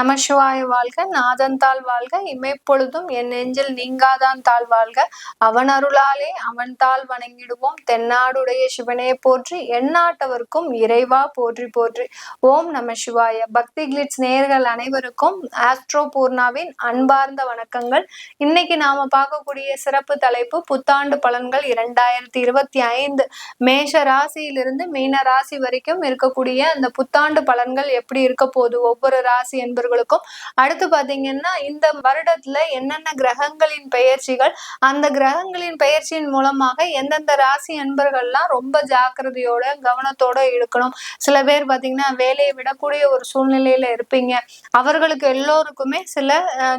நமசிவாய வாழ்க நாதந்தாள் வாழ்க இமைப்பொழுதும் என் நெஞ்சில் நீங்காதான் தாழ் வாழ்க. அவன் அருளாலே அவன் தாள் வணங்கிடுவோம். தென்னாடுடைய சிவனே போற்றி எந்நாட்டவர்க்கும் இறைவா போற்றி போற்றி. ஓம் நம சிவாய பக்தி கிளிட்ஸ் நேர்கள் அனைவருக்கும் ஆஸ்ட்ரோ பூர்ணாவின் அன்பார்ந்த வணக்கங்கள். இன்னைக்கு நாம பார்க்கக்கூடிய சிறப்பு தலைப்பு புத்தாண்டு பலன்கள் இரண்டாயிரத்தி இருபத்தி ஐந்து. மேஷ ராசியிலிருந்து மீன ராசி வரைக்கும் இருக்கக்கூடிய அந்த புத்தாண்டு பலன்கள் எப்படி இருக்க போகுது? ஒவ்வொரு ராசி என்பது நண்பர்களுக்கும் அடுத்து பாத்தீங்கன்னா இந்த வருடத்துல என்னென்ன கிரகங்களின் பெயர்ச்சிகள் அந்த கிரகங்களின் பெயர்ச்சியின் மூலமாக எந்தெந்த ராசி அன்பர்கள்லாம் ரொம்ப ஜாக்கிரதையோட கவனத்தோட இருக்கணும். சில பேர் பாத்தீங்கன்னா வேலையை விடக்கூடிய ஒரு சூழ்நிலையில இருப்பீங்க. அவர்களுக்கு எல்லோருக்குமே சில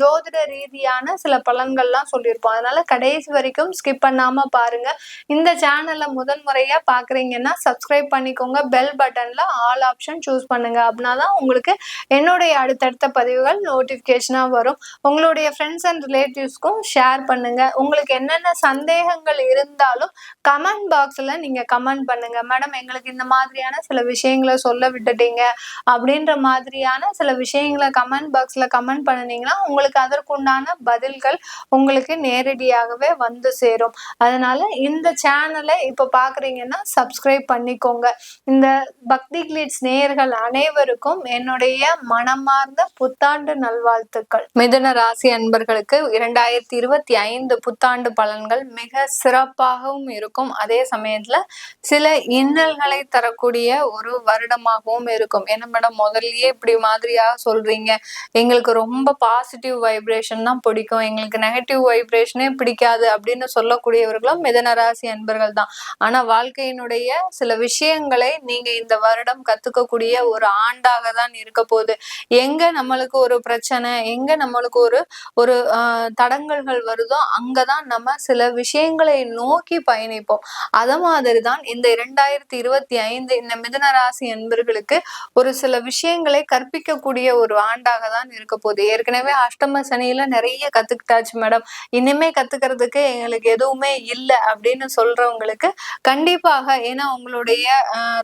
ஜோதிட ரீதியான சில பலன்கள்லாம் சொல்லியிருப்போம். அதனால கடைசி வரைக்கும் ஸ்கிப் பண்ணாம பாருங்க. இந்த சேனல்ல முதன் முறையா பாக்குறீங்கன்னா சப்ஸ்கிரைப் பண்ணிக்கோங்க. பெல் பட்டன்ல ஆல் ஆப்ஷன் சூஸ் பண்ணுங்க. அப்படின்னா தான் உங்களுக்கு என்னுடைய அடுத்த அடுத்த பதிவுகள் நோட்டிஃபிகேஷனாக வரும். உங்களுடைய ஃப்ரெண்ட்ஸ் அண்ட் ரிலேட்டிவ்ஸ்க்கும் ஷேர் பண்ணுங்க. உங்களுக்கு என்னென்ன சந்தேகங்கள் இருந்தாலும் கமெண்ட் பாக்ஸில் நீங்கள் கமெண்ட் பண்ணுங்கள் மேடம் எங்களுக்கு இந்த மாதிரியான சில விஷயங்களை சொல்ல விட்டுட்டீங்க. அப்படின்ற மாதிரியான சில விஷயங்களை கமெண்ட் பாக்ஸில் கமெண்ட் பண்ணினீங்கன்னா உங்களுக்கு அதற்குண்டான பதில்கள் உங்களுக்கு நேரடியாகவே வந்து சேரும். அதனால இந்த சேனலை இப்போ பார்க்குறீங்கன்னா சப்ஸ்கிரைப் பண்ணிக்கோங்க. இந்த பக்தி கிளிட்ஸ் நேயர்கள் அனைவருக்கும் என்னுடைய மனமார்ந்த புத்தாண்டு நல்வாழ்த்துக்கள். மிதுன ராசி அன்பர்களுக்கு இரண்டாயிரத்தி இருபத்தி ஐந்து புத்தாண்டு பலன்கள் மிக சிறப்பாகவும் இருக்கும். அதே சமயத்துல சில இன்னல்களை தரக்கூடிய ஒரு வருடமாகவும் இருக்கும். என்ன மேடம் முதல்லயே இப்படி மாதிரியாக சொல்றீங்க. எங்களுக்கு ரொம்ப பாசிட்டிவ் வைப்ரேஷன் தான் பிடிக்கும். எங்களுக்கு நெகட்டிவ் வைப்ரேஷனே பிடிக்காது அப்படின்னு சொல்லக்கூடியவர்களும் மிதன ராசி அன்பர்கள் தான். ஆனா வாழ்க்கையினுடைய சில விஷயங்களை நீங்க இந்த வருடம் கத்துக்கக்கூடிய ஒரு ஆண்டாக தான் இருக்க போகுது. எங்க நம்மளுக்கு ஒரு பிரச்சனை? எங்க நம்மளுக்கு ஒரு ஒரு தடங்கல்கள் வருதோ அங்கதான் நம்ம சில விஷயங்களை நோக்கி பயணிப்போம். அத மாதிரிதான் இந்த இரண்டாயிரத்தி இருபத்தி ஐந்து இந்த மிதன ராசி என்பர்களுக்கு ஒரு சில விஷயங்களை கற்பிக்கக்கூடிய ஒரு ஆண்டாக தான் இருக்க போகுது. ஏற்கனவே அஷ்டம சனியில நிறைய கத்துக்கிட்டாச்சு மேடம். இனிமே கத்துக்கிறதுக்கு எங்களுக்கு எதுவுமே இல்லை அப்படின்னு சொல்றவங்களுக்கு கண்டிப்பாக ஏன்னா உங்களுடைய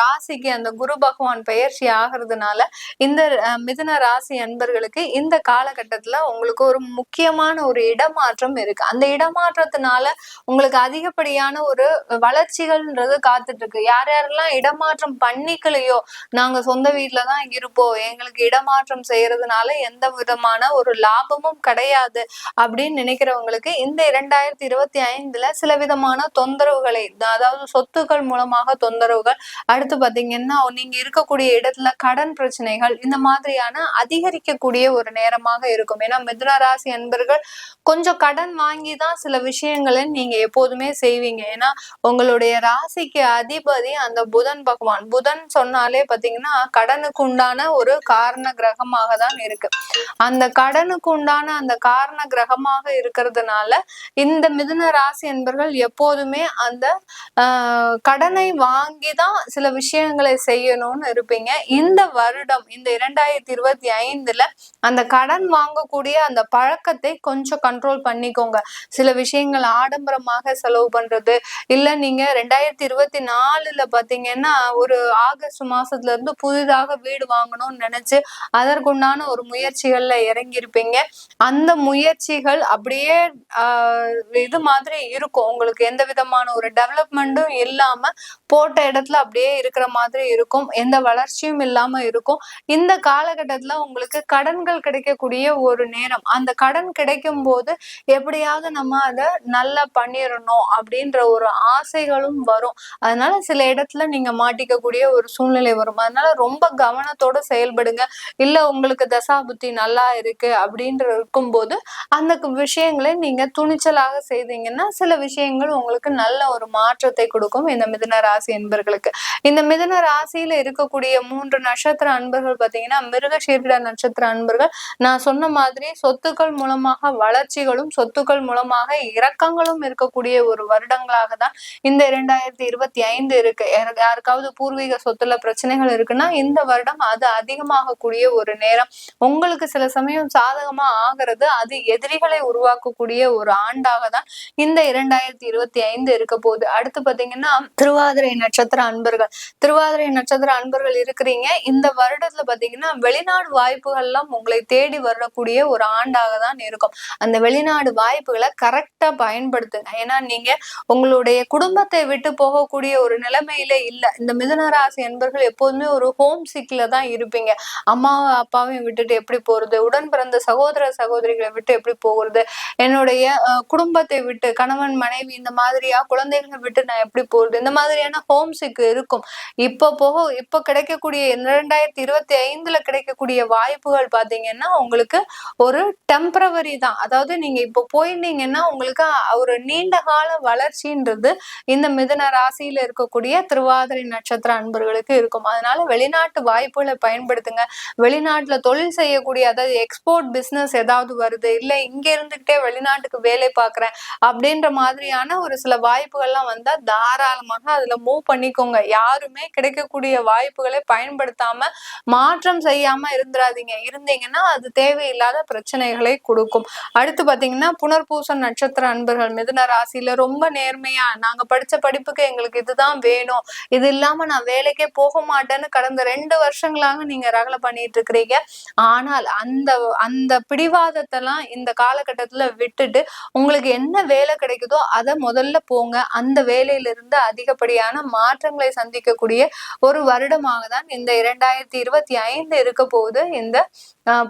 ராசிக்கு அந்த குரு பகவான் பயிற்சி ஆகிறதுனால இந்த மிதன ராசி ராசி அன்பர்களுக்கு இந்த காலகட்டத்துல உங்களுக்கு ஒரு முக்கியமான ஒரு இடமாற்றம் இருக்கு. அந்த இடமாற்றத்தினால உங்களுக்கு அதிகப்படியான ஒரு வளர்ச்சிகள்ன்றது காத்துட்டு இருக்கு யார் யாரெல்லாம் இடமாற்றம் பண்ணிக்கலையோ நாங்க சொந்த வீட்டுலதான் இருப்போம். எங்களுக்கு இடமாற்றம் செய்யறதுனால எந்த விதமான ஒரு லாபமும் கிடையாது அப்படின்னு நினைக்கிறவங்களுக்கு இந்த இரண்டாயிரத்தி இருபத்தி ஐந்துல சில விதமான தொந்தரவுகளை அதாவது சொத்துக்கள் மூலமாக தொந்தரவுகள் அடுத்து பாத்தீங்கன்னா நீங்க இருக்கக்கூடிய இடத்துல கடன் பிரச்சனைகள் இந்த மாதிரியான அதிக அதிகரிக்கக்கூடிய ஒரு நேரமாக இருக்கும். ஏன்னா மிதுன ராசி அன்பர்கள் கொஞ்சம் கடன் வாங்கி தான் சில விஷயங்களை நீங்க எப்போதுமே செய்வீங்க. ஏன்னா உங்களுடைய ராசிக்கு அதிபதி அந்த புதன் பகவான். புதன் சொன்னாலே பாத்தீங்கன்னா கடனுக்கு உண்டான ஒரு காரண கிரகமாக தான் இருக்கு. அந்த கடனுக்கு உண்டான அந்த காரண கிரகமாக இருக்கிறதுனால இந்த மிதுன ராசி என்பர்கள் எப்போதுமே அந்த கடனை வாங்கி தான் சில விஷயங்களை செய்யணும்னு இருப்பீங்க. இந்த வருடம் இந்த இரண்டாயிரத்தி இருபத்தி ஐந்து ஐந்துல அந்த கடன் வாங்கக்கூடிய அந்த பழக்கத்தை கொஞ்சம் கண்ட்ரோல் பண்ணிக்கோங்க. சில விஷயங்கள் ஆடம்பரமாக செலவு பண்றது இல்ல நீங்க ரெண்டாயிரத்தி இருபத்தி நாலுல பாத்தீங்கன்னா ஒரு ஆகஸ்ட் மாசத்துல இருந்து புதிதாக வீடு வாங்கணும்னு நினைச்சு அதற்குண்டான ஒரு முயற்சிகள்ல இறங்கியிருப்பீங்க. அந்த முயற்சிகள் அப்படியே இது மாதிரி இருக்கும். உங்களுக்கு எந்த விதமான ஒரு டெவலப்மெண்ட்டும் இல்லாம போட்ட இடத்துல அப்படியே இருக்கிற மாதிரி இருக்கும். எந்த வளர்ச்சியும் இல்லாம இருக்கும். இந்த காலகட்டத்துல உங்களுக்கு உங்களுக்கு கடன்கள் கிடைக்கக்கூடிய ஒரு நேரம். அந்த கடன் கிடைக்கும் போது எப்படியாவது நம்ம அதை நல்லா பண்ணிடணும் அப்படின்ற ஒரு ஆசைகளும் வரும். அதனால சில இடத்துல நீங்க மாட்டிக்கக்கூடிய ஒரு சூழ்நிலை வரும். அதனால ரொம்ப கவனத்தோட செயல்படுங்க. இல்ல உங்களுக்கு தசாபுத்தி நல்லா இருக்கு அப்படின்ற இருக்கும்போது அந்த விஷயங்களை நீங்க துணிச்சலாக செய்தீங்கன்னா சில விஷயங்கள் உங்களுக்கு நல்ல ஒரு மாற்றத்தை கொடுக்கும் இந்த மிதன ராசி என்பர்களுக்கு. இந்த மிதன ராசியில இருக்கக்கூடிய மூன்று நட்சத்திர அன்பர்கள் பாத்தீங்கன்னா மிருகசீர்ட நட்சத்திர அன்பர்கள் நான் சொன்ன மாதிரி சொத்துக்கள் மூலமாக வளர்ச்சிகளும் சொத்துக்கள் மூலமாக இறக்கங்களும் இருக்கக்கூடிய ஒரு வருடங்களாக தான் இந்த இரண்டாயிரத்தி இருபத்தி ஐந்து இருக்கு. யாருக்காவது பூர்வீக சொத்துல பிரச்சனைகள் இருக்குன்னா இந்த வருடம் அது அதிகமாகக்கூடிய ஒரு நேரம். உங்களுக்கு சில சமயம் சாதகமா ஆகிறது அது எதிரிகளை உருவாக்கக்கூடிய ஒரு ஆண்டாக தான் இந்த இரண்டாயிரத்தி இருபத்தி ஐந்து இருக்க போகுது. அடுத்து பாத்தீங்கன்னா திருவாதிரை நட்சத்திர அன்பர்கள். திருவாதிரை நட்சத்திர அன்பர்கள் இருக்கிறீங்க. இந்த வருடத்துல பாத்தீங்கன்னா வெளிநாடு வாய் வாய்ப்புகள்லாம் உங்களை தேடி வரக்கூடிய ஒரு ஆண்டாக தான் இருக்கும். அந்த வெளிநாடு வாய்ப்புகளை கரெக்டா பயன்படுத்துங்க. ஏன்னா நீங்க உங்களுடைய குடும்பத்தை விட்டு போகக்கூடிய ஒரு நிலைமையில இல்ல. இந்த மிதனராசி என்பர்கள் எப்போதுமே ஒரு ஹோம் சிக்ல தான் இருப்பீங்க. அம்மாவை அப்பாவையும் விட்டுட்டு எப்படி போறது? உடன் பிறந்த சகோதர சகோதரிகளை விட்டு எப்படி போகிறது? என்னுடைய குடும்பத்தை விட்டு கணவன் மனைவி இந்த மாதிரியா? குழந்தைகளை விட்டு நான் எப்படி போறது? இந்த மாதிரியான ஹோம் சிக் இருக்கும். இப்போ போக இப்போ கிடைக்கக்கூடிய இரண்டாயிரத்தி இருபத்தி ஐந்துல கிடைக்கக்கூடிய வாய்ப்புகள் பாத்தீங்கன்னா உங்களுக்கு ஒரு டெம்பரவரி தான். அதாவது நீங்க இப்போ போயிருந்தீங்கன்னா உங்களுக்கு ஒரு நீண்ட கால வளர்ச்சின்றது இந்த மிதன ராசியில இருக்கக்கூடிய திருவாதிரை நட்சத்திர அன்பர்களுக்கு இருக்கும். அதனால வெளிநாட்டு வாய்ப்புகளை பயன்படுத்துங்க. வெளிநாட்டுல தொழில் செய்யக்கூடிய அதாவது எக்ஸ்போர்ட் பிசினஸ் ஏதாவது வருது இல்ல இங்க இருந்துகிட்டே வெளிநாட்டுக்கு வேலை பார்க்குறேன் அப்படின்ற மாதிரியான ஒரு சில வாய்ப்புகள்லாம் வந்தா தாராளமாக அதுல மூவ் பண்ணிக்கோங்க. யாருமே கிடைக்கக்கூடிய வாய்ப்புகளை பயன்படுத்தாம மாற்றம் செய்யாம இருக்காதீங்க இருந்தீங்கன்னா அது தேவையில்லாத பிரச்சனைகளை கொடுக்கும். அடுத்து பாத்தீங்கன்னா புனர்பூச நட்சத்திர அன்பர்கள் மிதுன ராசியில ரொம்ப நேர்மையா நாங்க படிச்ச படிப்புக்கு எங்களுக்கு இதுதான் வேணும். இது இல்லாம நான் வேலைக்கே போக மாட்டேன்னு கடந்த ரெண்டு வருஷங்களாக நீங்க ரகலை பண்ணிட்டு இருக்கிறீங்க ஆனால் அந்த அந்த பிடிவாதத்தெல்லாம் இந்த காலகட்டத்துல விட்டுட்டு உங்களுக்கு என்ன வேலை கிடைக்குதோ அதை முதல்ல போங்க. அந்த வேலையிலிருந்து அதிகப்படியான மாற்றங்களை சந்திக்கக்கூடிய ஒரு வருடமாக தான் இந்த இரண்டாயிரத்தி இருபத்தி ஐந்து இருக்க போகுது. இந்த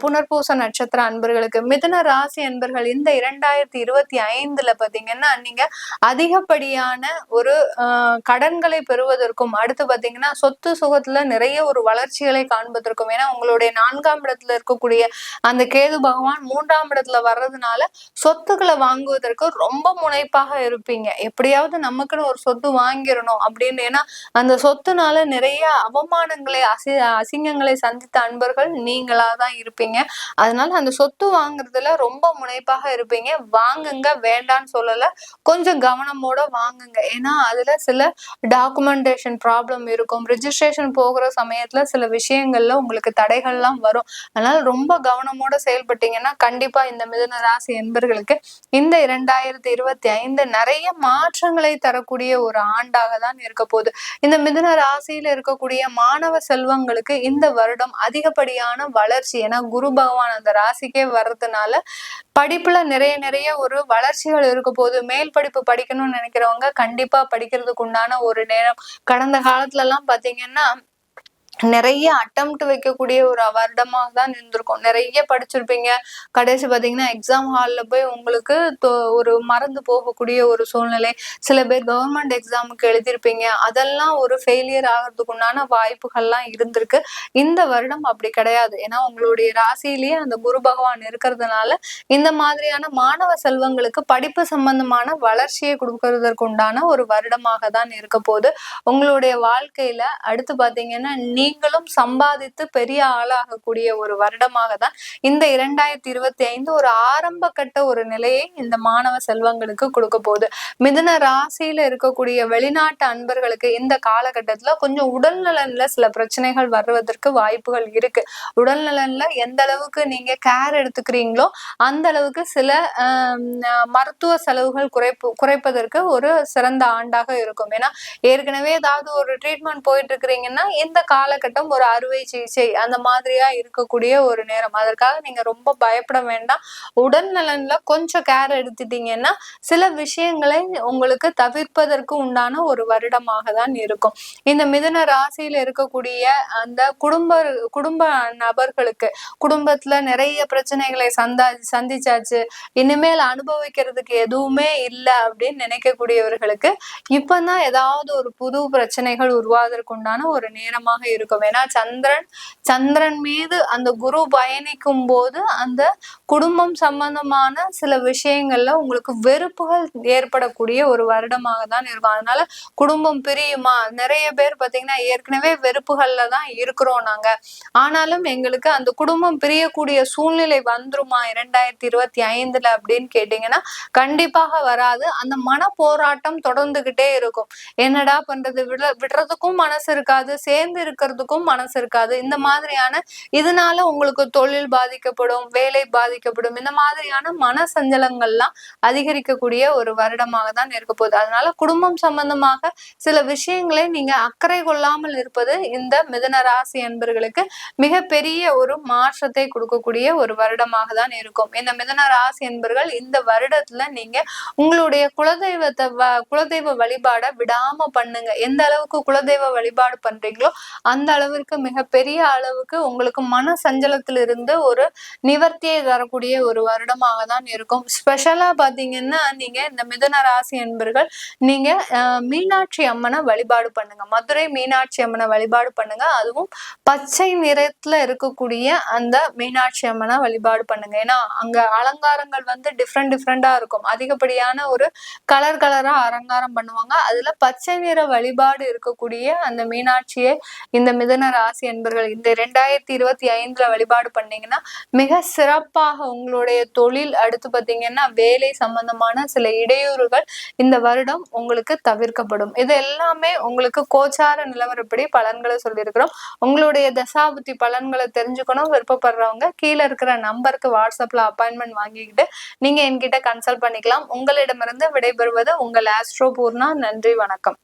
புனர்பூச நட்சத்திர அன்பர்களுக்கு மிதன ராசி அன்பர்கள் இந்த இரண்டாயிரத்தி இருபத்தி ஐந்துல பாத்தீங்கன்னா நீங்க அதிகப்படியான ஒரு கடன்களை பெறுவதற்கும் அடுத்து பாத்தீங்கன்னா சொத்து சுகத்துல நிறைய ஒரு வளர்ச்சிகளை காண்பதற்கும் ஏன்னா உங்களுடைய நான்காம் இடத்துல இருக்கக்கூடிய அந்த கேது பகவான் மூன்றாம் இடத்துல வர்றதுனால சொத்துக்களை வாங்குவதற்கு ரொம்ப முனைப்பாக இருப்பீங்க. எப்படியாவது நமக்குன்னு ஒரு சொத்து வாங்கிடணும் அப்படின்னு ஏன்னா அந்த சொத்துனால நிறைய அவமானங்களை அசி அசிங்கங்களை சந்தித்த அன்பர்கள் நீங்களா தான் இருப்பீங்க. அதனால அந்த சொத்து வாங்குறதுல ரொம்ப முனைப்பாக இருப்பீங்க. வாங்குங்க வேண்டான்னு சொல்லல. கொஞ்சம் கவனமோட வாங்குங்க. ஏன்னா அதுல சில டாக்குமெண்டேஷன் ப்ராப்ளம் இருக்கும். ரிஜிஸ்ட்ரேஷன் போகிற சமயத்துல சில விஷயங்கள்ல உங்களுக்கு தடைகள்லாம் வரும். அதனால ரொம்ப கவனமோட செயல்பட்டீங்கன்னா கண்டிப்பா இந்த மிதன ராசி என்பர்களுக்கு இந்த இரண்டாயிரத்தி இருபத்தி ஐந்து நிறைய மாற்றங்களை தரக்கூடிய ஒரு ஆண்டாக தான் இருக்க போகுது. இந்த மிதன ராசியில இருக்கக்கூடிய மாணவ செல்வங்களுக்கு இந்த வருடம் அதிகப்படியான வளர்ச்சி ஏன்னா குரு பகவான் அந்த ராசிக்கே வர்றதுனால படிப்புல நிறைய நிறைய ஒரு வளர்ச்சிகள் இருக்க போது மேல் படிப்பு படிக்கணும்னு நினைக்கிறவங்க கண்டிப்பா படிக்கிறதுக்கு உண்டான ஒரு நேரம். கடந்த காலத்துல எல்லாம் பாத்தீங்கன்னா நிறைய அட்டம்ப்ட் வைக்கக்கூடிய ஒரு வருடமாக தான் இருந்திருக்கும். நிறைய படிச்சிருப்பீங்க. கடைசி பார்த்தீங்கன்னா எக்ஸாம் ஹாலில் போய் உங்களுக்கு ஒரு மறந்து போகக்கூடிய ஒரு சூழ்நிலை. சில பேர் கவர்மெண்ட் எக்ஸாமுக்கு எழுதியிருப்பீங்க. அதெல்லாம் ஒரு ஃபெயிலியர் ஆகிறதுக்கு உண்டான வாய்ப்புகள்லாம் இருந்திருக்கு. இந்த வருடம் அப்படி கிடையாது. ஏன்னா உங்களுடைய ராசியிலேயே அந்த குரு பகவான் இருக்கிறதுனால இந்த மாதிரியான மாணவ செல்வங்களுக்கு படிப்பு சம்பந்தமான வளர்ச்சியை கொடுக்கறதற்கு உண்டான ஒரு வருடமாக தான் இருக்க போது உங்களுடைய வாழ்க்கையில அடுத்து பார்த்தீங்கன்னா நீ நீங்களும் சம்பாதித்து பெரிய ஆளாகக்கூடிய ஒரு வருடமாக தான் இந்த இரண்டாயிரத்தி இருபத்தி ஐந்து ஒரு ஆரம்ப கட்ட ஒரு நிலையை இந்த மாணவ செல்வங்களுக்கு கொடுக்க போகுது. மிதுன ராசியில இருக்கக்கூடிய வெளிநாட்டு அன்பர்களுக்கு இந்த காலகட்டத்துல கொஞ்சம் உடல் நலன்ல சில பிரச்சனைகள் வருவதற்கு வாய்ப்புகள் இருக்கு. உடல் நலன்ல எந்த அளவுக்கு நீங்க கேர் எடுத்துக்கிறீங்களோ அந்த அளவுக்கு சில மருத்துவ செலவுகள் குறைப்பு குறைப்பதற்கு ஒரு சிறந்த ஆண்டாக இருக்கும். ஏன்னா ஏற்கனவே ஏதாவது ஒரு ட்ரீட்மெண்ட் போயிட்டு இருக்கிறீங்கன்னா இந்த கால காலகட்டம் ஒரு அறுவை சிகிச்சை அந்த மாதிரியா இருக்கக்கூடிய ஒரு நேரம். அதற்காக நீங்க ரொம்ப பயப்பட வேண்டாம். உடல் நலன்ல கொஞ்சம் கேர் எடுத்துட்டீங்கன்னா சில விஷயங்களை உங்களுக்கு தவிர்ப்பதற்கு உண்டான ஒரு வருடமாக தான் இருக்கும். இந்த மிதன ராசியில இருக்கக்கூடிய அந்த குடும்ப குடும்ப நபர்களுக்கு குடும்பத்துல நிறைய பிரச்சனைகளை சந்தா சந்திச்சாச்சு. இனிமேல் அனுபவிக்கிறதுக்கு எதுவுமே இல்லை அப்படின்னு நினைக்கக்கூடியவர்களுக்கு இப்பதான் ஏதாவது ஒரு புது பிரச்சனைகள் உருவாவதற்கு உண்டான ஒரு நேரமாக இருக்கும். இருக்கும். ஏன்னா சந்திரன் சந்திரன் மீது அந்த குரு பயணிக்கும் போது அந்த குடும்பம் சம்பந்தமான சில விஷயங்கள்ல உங்களுக்கு வெறுப்புகள் ஏற்படக்கூடிய ஒரு வருடமாக தான் இருக்கும். அதனால குடும்பம் பிரியுமா? நிறைய பேர் பாத்தீங்கன்னா ஏற்கனவே வெறுப்புகள்ல தான் இருக்கிறோம் நாங்க. ஆனாலும் எங்களுக்கு அந்த குடும்பம் பிரியக்கூடிய சூழ்நிலை வந்துருமா இரண்டாயிரத்தி இருபத்தி ஐந்துல அப்படின்னு கேட்டீங்கன்னா கண்டிப்பாக வராது. அந்த மன போராட்டம் தொடர்ந்துகிட்டே இருக்கும். என்னடா பண்றது? விட விடுறதுக்கும் மனசு இருக்காது. சேர்ந்து இருக்கிறது போறதுக்கும் மனசு இருக்காது. இந்த மாதிரியான இதனால உங்களுக்கு தொழில் பாதிக்கப்படும் வேலை பாதிக்கப்படும் இந்த மாதிரியான மன சஞ்சலங்கள்லாம் அதிகரிக்கக்கூடிய ஒரு வருடமாக தான் இருக்க போகுது. அதனால குடும்பம் சம்பந்தமாக சில விஷயங்களை நீங்க அக்கறை கொள்ளாமல் இருப்பது இந்த மிதன ராசி என்பர்களுக்கு மிகப்பெரிய ஒரு மாற்றத்தை கொடுக்கக்கூடிய ஒரு வருடமாக தான் இருக்கும். இந்த மிதன ராசி என்பர்கள் இந்த வருடத்துல நீங்க உங்களுடைய குலதெய்வத்தை குலதெய்வ வழிபாட விடாம பண்ணுங்க. எந்த அளவுக்கு குலதெய்வ வழிபாடு பண்றீங்களோ அந்த அளவிற்கு மிகப்பெரிய அளவுக்கு உங்களுக்கு மன சஞ்சலத்திலிருந்து ஒரு நிவர்த்தியை தரக்கூடிய ஒரு வருடமாக தான் இருக்கும் ஸ்பெஷலா பாத்தீங்கன்னா நீங்க இந்த மிதுன ராசி என்பர்கள் நீங்க மீனாட்சி அம்மனை வழிபாடு பண்ணுங்க. மதுரை மீனாட்சி அம்மனை வழிபாடு பண்ணுங்க. அதுவும் பச்சை நிறத்துல இருக்கக்கூடிய அந்த மீனாட்சி அம்மனை வழிபாடு பண்ணுங்க. ஏன்னா அங்க அலங்காரங்கள் வந்து டிஃப்ரெண்ட் டிஃப்ரெண்டா இருக்கும். அதிகப்படியான ஒரு கலர் கலரா அலங்காரம் பண்ணுவாங்க. அதுல பச்சை நிற வழிபாடு இருக்கக்கூடிய அந்த மீனாட்சியை இந்த மிதன ராசி என்பர்கள் இந்த ரெண்டாயிரத்தி இருபத்தி ஐந்துல வழிபாடு பண்ணீங்கன்னா மிக சிறப்பாக உங்களுடைய தொழில் அடுத்து பார்த்தீங்கன்னா வேலை சம்பந்தமான சில இடையூறுகள் இந்த வருடம் உங்களுக்கு தவிர்க்கப்படும். இது எல்லாமே உங்களுக்கு கோச்சார நிலவரப்படி பலன்களை சொல்லியிருக்கிறோம். உங்களுடைய தசாபுத்தி பலன்களை தெரிஞ்சுக்கணும் விருப்பப்படுறவங்க கீழே இருக்கிற நம்பருக்கு வாட்ஸ்அப்ல அப்பாயின்மெண்ட் வாங்கிக்கிட்டு நீங்க என்கிட்ட கன்சல்ட் பண்ணிக்கலாம். உங்களிடமிருந்து விடைபெறுவது உங்கள் ஆஸ்ட்ரோ பூர்ணா. நன்றி வணக்கம்.